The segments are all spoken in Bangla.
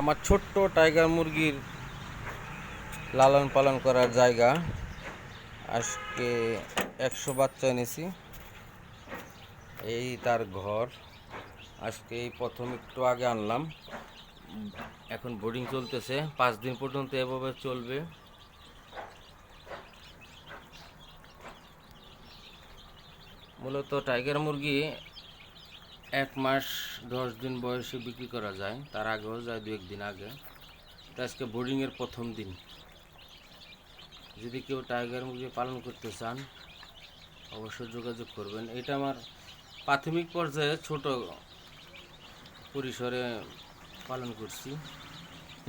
আমার ছোট্ট টাইগার মুরগির লালন পালন করার জায়গা। আজকে একশো বাচ্চা এনেছি। এই তার ঘর। আজকে এই প্রথম একটু আগে আনলাম। এখন বোর্ডিং চলতেছে। পাঁচ দিন পর্যন্ত এভাবে চলবে। মূলত টাইগার মুরগি এক মাস দশ দিন বয়সে বিক্রি করা যায়। তার আগেও যায় দু একদিন আগে। তো আজকে বোর্ডিংয়ের প্রথম দিন। যদি কেউ টাইগার মুরগি পালন করতে চান, অবশ্যই যোগাযোগ করবেন। এটা আমার প্রাথমিক পর্যায়ে ছোট পরিসরে পালন করছি।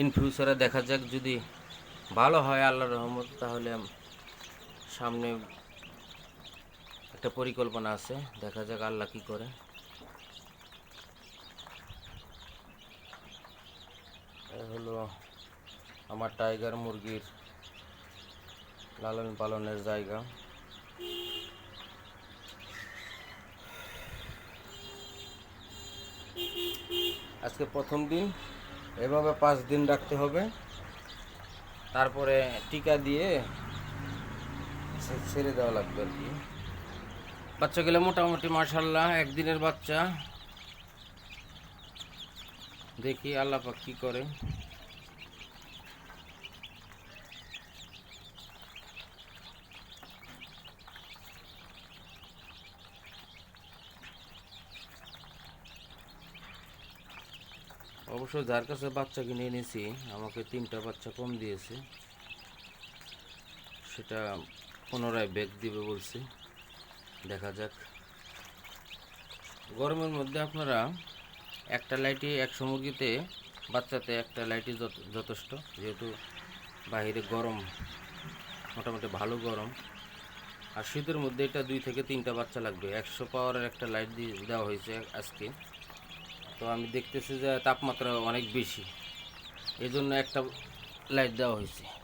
ইন ফিউচারে দেখা যাক, যদি ভালো হয় আল্লাহর রহমত, তাহলে সামনে একটা পরিকল্পনা আছে। দেখা যাক আল্লাহ কী করে এই হলো আমার টাইগার মুরগির লালন পালনের জায়গা। আজকে প্রথম দিন, এভাবে পাঁচ দিন রাখতে হবে। তারপরে টিকা দিয়ে ছেড়ে দেওয়া লাগবে আর কি। বাচ্চাগুলো মোটামুটি মার্শাল্লাহ একদিনের বাচ্চা। দেখি আল্লাহ পাক কি করে। অবশ্য যার কাছে বাচ্চা কিনে এনেছি, আমাকে তিনটা বাচ্চা কম দিয়েছে। সেটা পুনরায় ব্যাগ দিবে বলছে। দেখা যাক। গরমের মধ্যে আপনারা একটা লাইটে একশো মুরগিতে, বাচ্চাতে একটা লাইটই যথ- যথেষ্ট। যেহেতু বাইরে গরম, মোটামুটি ভালো গরম। আর শীতের মধ্যে এটা দুই থেকে তিনটা বাচ্চা লাগবে। একশো পাওয়ারের একটা লাইট দিয়ে দেওয়া হয়েছে আজকে। তো আমি দেখতেছি যে তাপমাত্রা অনেক বেশি। এজন্য জন্য একটা লাইট দেওয়া হয়েছে।